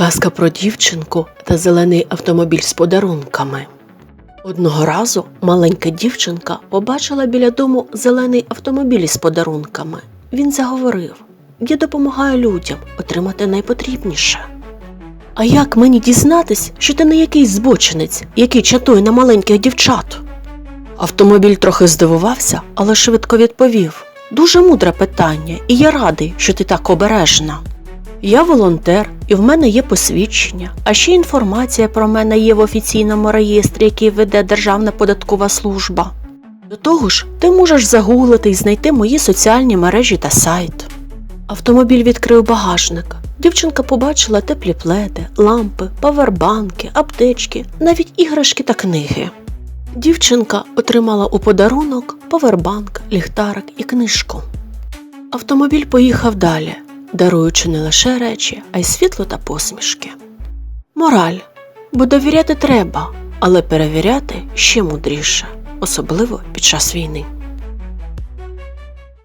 Казка про дівчинку та зелений автомобіль з подарунками. Одного разу маленька дівчинка побачила біля дому зелений автомобіль із подарунками. Він заговорив: Я допомагаю людям отримати найпотрібніше. А як мені дізнатись, що ти не якийсь збочинець, який чатує на маленьких дівчат? Автомобіль трохи здивувався, але швидко відповів: Дуже мудре питання, і я радий, що ти так обережна. Я волонтер, і в мене є посвідчення, а ще інформація про мене є в офіційному реєстрі, який веде Державна податкова служба. До того ж, ти можеш загуглити і знайти мої соціальні мережі та сайт. Автомобіль відкрив багажник. Дівчинка побачила теплі пледи, лампи, павербанки, аптечки, навіть іграшки та книги. Дівчинка отримала у подарунок павербанк, ліхтарик і книжку. Автомобіль поїхав далі, даруючи не лише речі, а й світло та посмішки. Мораль, бо довіряти треба, але перевіряти ще мудріше, особливо під час війни.